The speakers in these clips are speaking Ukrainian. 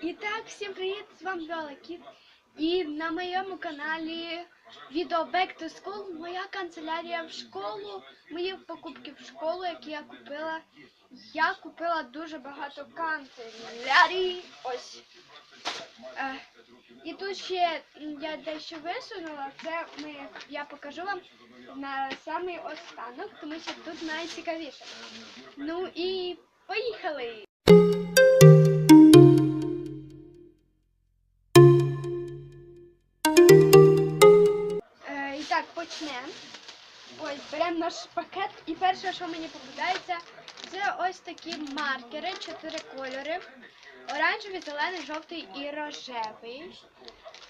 І так, всім привіт, з вами Віола Кіт. І на моєму каналі відео Back to School, моя канцелярія в школу, мої покупки в школу, які я купила. Я купила дуже багато канцелярій. Ось. Е, і тут ще я дещо висунула, це ми, я покажу вам на самий останок, тому що тут найцікавіше. Ну і поїхали! Почнемо. Ось, беремо наш пакет, і перше, що мені попадається, це ось такі маркери, чотири кольори. Оранжевий, зелений, жовтий і рожевий.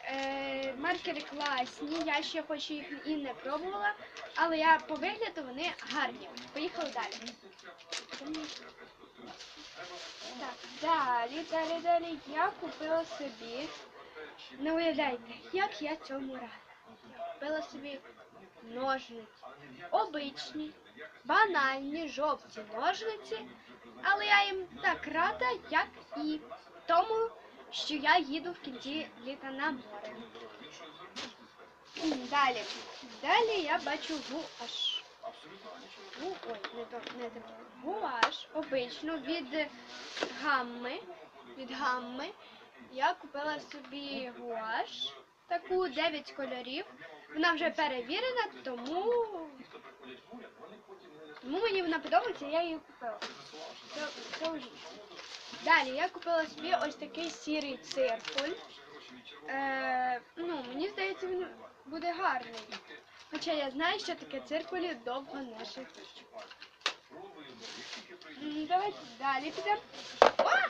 Е, маркери класні, я ще хоч їх і не пробувала, але я по вигляду вони гарні. Поїхали далі. Так, далі, далі, далі. Я купила собі. Не уявляйте, як я цьому рада. Я купила собі ножниці. Обичні, банальні, жовті ножниці, але я їм так рада, як і тому, що я їду в кінці літа на море. Далі. Далі я бачу гуаш. Гу, ой, не то, не то. Гуаш обичну від гамми. Від гамми. Я купила собі гуаш. Таку 9 кольорів. Вона вже перевірена, тому, тому мені вона подобається, я її купила. Це, це вже. Далі я купила собі ось такий сірий циркуль. Е, ну, мені здається, він буде гарний. Хоча я знаю, що таке циркулі довго не шить. Давайте далі підемо. О.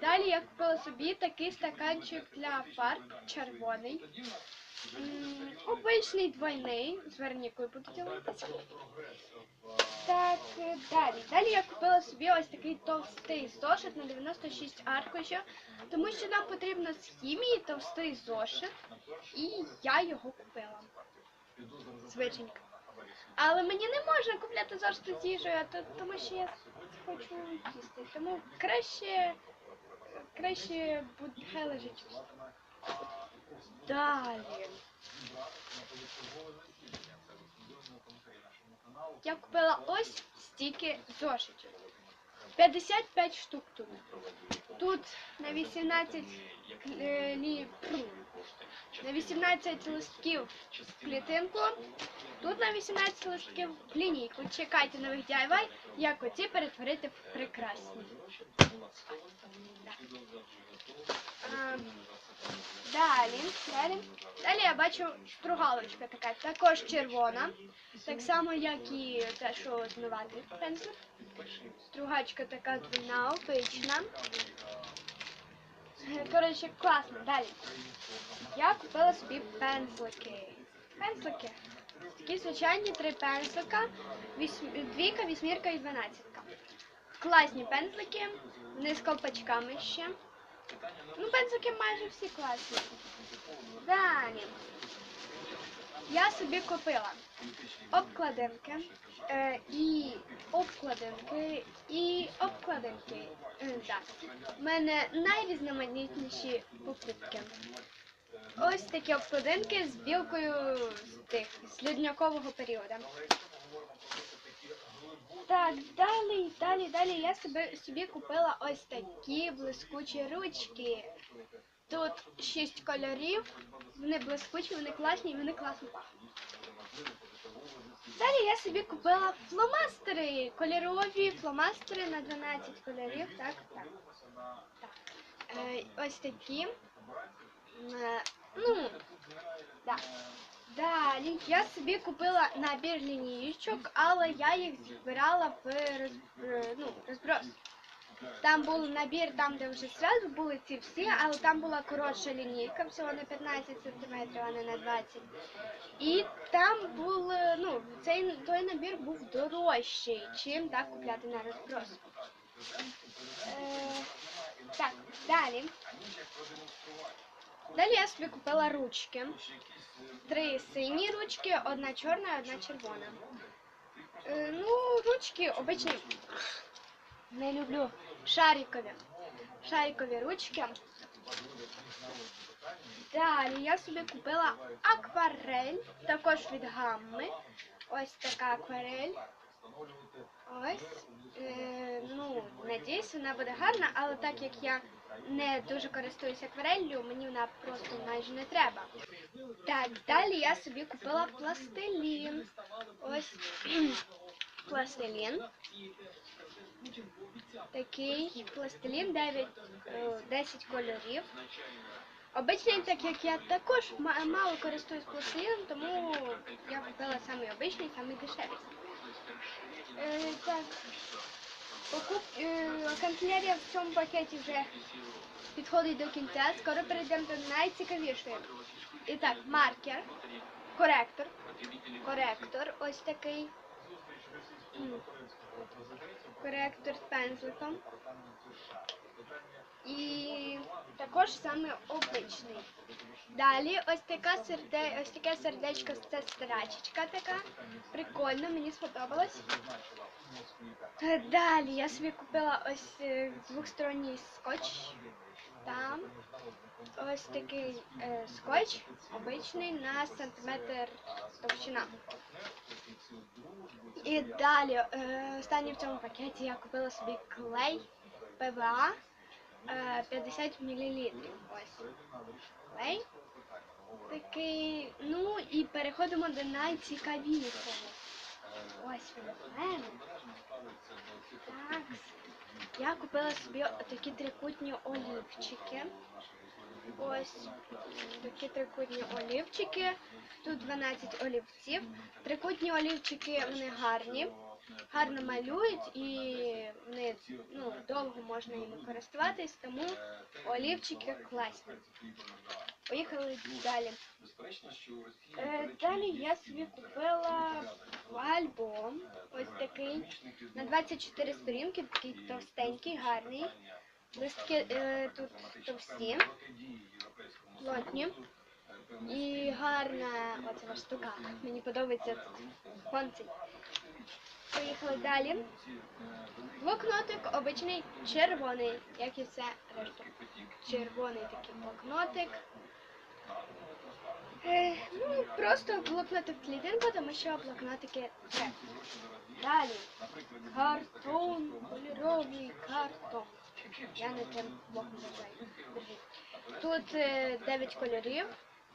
Далі я купила собі такий стаканчик для фарб червоний. Обичний двойний, з вернікою буду ділитися. Так, е, далі. Далі я купила собі ось такий товстий зошит на 96 аркушів, тому що нам потрібно з хімії товстий зошит, і я його купила. Звичайно. Але мені не можна купляти зошити з їжею, тому що я хочу їсти. Тому краще, краще буде лежить. Далі. Я купила ось стільки зошитів. 55 штук тут. Тут на 18 е, лі... фу, на 18 листків в клітинку, тут на 18 листків в лінійку. Чекайте нових DIY, як оці перетворити в прекрасні. А, Далі, далі. Далі я бачу стругалочка така, також червона. Так само, як і те, що змивати пензлик. Стругачка така двійна, обична. Коротше, класно. Далі. Я купила собі пензлики. Пензлики. Такі звичайні три пензлика. Двійка, вісьмірка і дванадцятка. Класні пензлики. Вони з колпачками ще. Ну, пензлики майже всі класні. Далі. Я собі купила обкладинки е, і обкладинки і обкладинки. Так. У мене найрізноманітніші покупки. Ось такі обкладинки з білкою з тих з льоднякового періоду. Так, далі, далі, далі я собі, собі купила ось такі блискучі ручки. Тут шість кольорів, вони блискучі, вони класні вони класно пахнуть. Далі я собі купила фломастери, кольорові фломастери на 12 кольорів. Так, так. так. Е, ось такі. Е, ну, так. Далі я собі купила набір лінійочок, але я їх збирала в роз, е, ну, розброс. Там був набір, там, де вже зразу були ці всі, але там була коротша лінійка, всього на 15 см, а не на 20 І там був, е, ну, цей той набір був дорожчий, чим так купляти на розброс. Е, так, далі. Далі я собі купила ручки. Три сині ручки, одна чорна, одна червона. Е, ну, ручки обичні. Не люблю шарикові. шарикові ручки. Далі я собі купила акварель, також від гамми. Ось така акварель. Ось. Е, ну, надіюсь, вона буде гарна, але так як я не дуже користуюся аквареллю, мені вона просто майже не треба. Так, далі я собі купила пластилін. Ось пластилін. Такий пластилін 9, е, 10 кольорів. Обичний, так як я також мало користуюсь пластиліном, тому я купила самий обичний, самий дешевий. Е, так, покуп... е, канцелярія в цьому пакеті вже підходить до кінця. Скоро перейдемо до найцікавішої. І так, маркер, коректор, коректор, ось такий. Коректор з пензликом. І також саме обичний. Далі ось така серде... ось таке сердечко, це страчечка така. Прикольно, мені сподобалось. Далі я собі купила ось е, двохсторонній скотч. Там ось такий е, скотч, обичний на сантиметр товщина. І далі, е, останній в цьому пакеті я купила собі клей ПВА е, 50 мл. Ось клей. Такий, ну і переходимо до найцікавішого. Ось він. Так. Я купила собі такі трикутні олівчики. Ось такі трикутні олівчики. Тут 12 олівців. Трикутні олівчики вони гарні, гарно малюють і вони ну, довго можна ними користуватись, тому олівчики класні. Поїхали далі. Е, далі я собі купила альбом. Ось такий на 24 сторінки, такий товстенький, гарний. Листки е, тут товсті, плотні. І гарна оця штука. Мені подобається тут концей. Поїхали далі. Блокнотик обичний червоний, як і все решта. Червоний такий блокнотик. Е, ну, просто блокнотик клітинка, тому що блокнотики це. Далі. Картон, кольоровий картон. Я не тим боком. Тут е, 9 кольорів,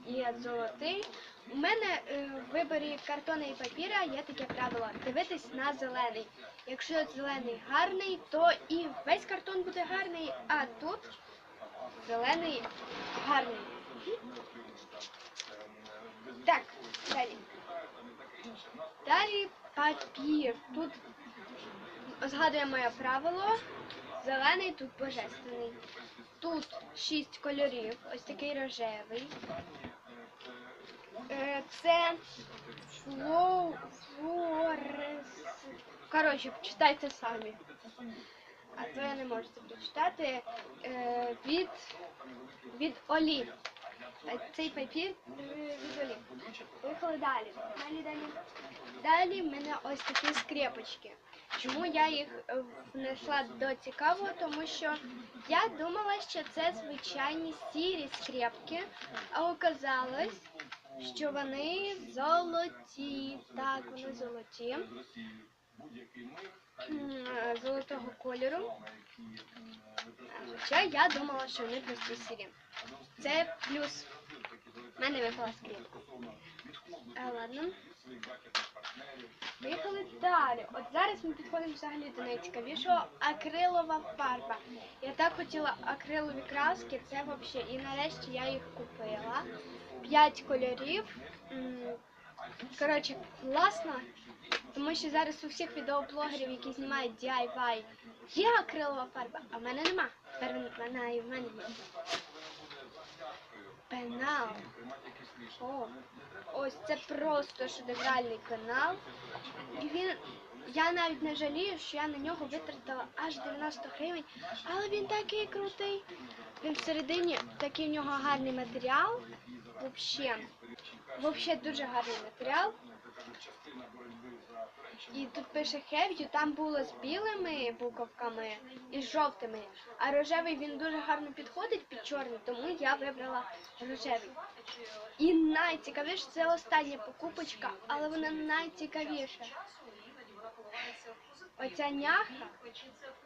є золотий. У мене е, в виборі картона і папіра є таке правило дивитись на зелений. Якщо зелений гарний, то і весь картон буде гарний, а тут зелений гарний. Так, далі. Далі папір. Тут згадує моє правило. Зелений тут божественний. Тут шість кольорів, ось такий рожевий. Е, Це флоу, флорес. Коротше, читайте самі. А то я не можу це прочитати. Е, від, від олів. Е, Цей папір від олів. Поїхали далі. Далі, далі. Далі в мене ось такі скрепочки. Чому я їх е, внесла до цікавого? Тому що я думала, що це звичайні сірі скрепки, а оказалось, що вони золоті. Так, вони золоті. Е, Золотого кольору. Хоча я думала, що вони просто сірі. Це плюс. У мене випала скріпка. Е, ладно. Поїхали далі. От зараз ми підходимо взагалі до найцікавішого акрилова фарба. Я так хотіла акрилові краски, це взагалі. І нарешті я їх купила. П'ять кольорів. Коротше, класно. Тому що зараз у всіх відеоблогерів, які знімають DIY, є акрилова фарба, а в мене нема. Тепер вона і в мене є. Пенал. О, ось це просто шедевральний канал. І він. Я навіть не жалію, що я на нього витратила аж 90 гривень, але він такий крутий. Він всередині такий в нього гарний матеріал. Взагалі, взагалі дуже гарний матеріал. І тут пише you, там було з білими буковками і з жовтими. А рожевий він дуже гарно підходить під чорний, тому я вибрала рожевий. І найцікавіше це остання покупочка, але вона найцікавіша. Оця няха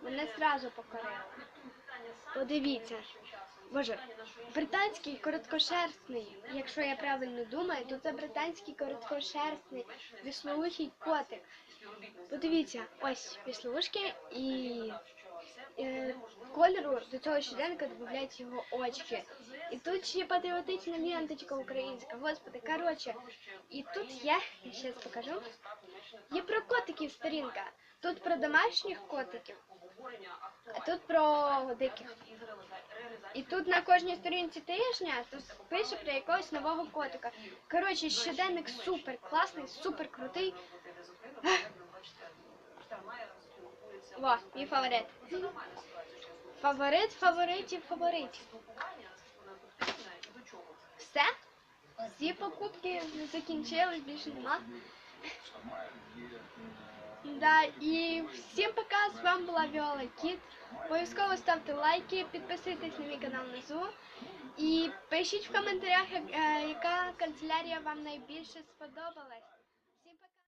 мене зразу покорила. Подивіться. Боже, британський короткошерстний, якщо я правильно думаю, то це британський короткошерстний віслоухий котик. Подивіться, ось віслоушки і е, кольору до цього щоденника додають його очки. І тут ще патріотична ленточка українська. Господи, коротше. І тут є, я ще покажу. Є про котиків сторінка. Тут про домашніх котиків, а тут про диких. І тут на кожній сторінці тижня пише про якогось нового котика. Коротше, щоденник супер класний, супер крутий. Во, мій фаворит. Фаворит, фаворитів, фаворитів. Все? Всі покупки закінчились, більше нема. Да, і всім пока, з вами була Віола Кіт. Обов'язково ставте лайки, підписуйтесь на мій канал внизу. І пишіть в коментарях, е, яка канцелярія вам найбільше сподобалась.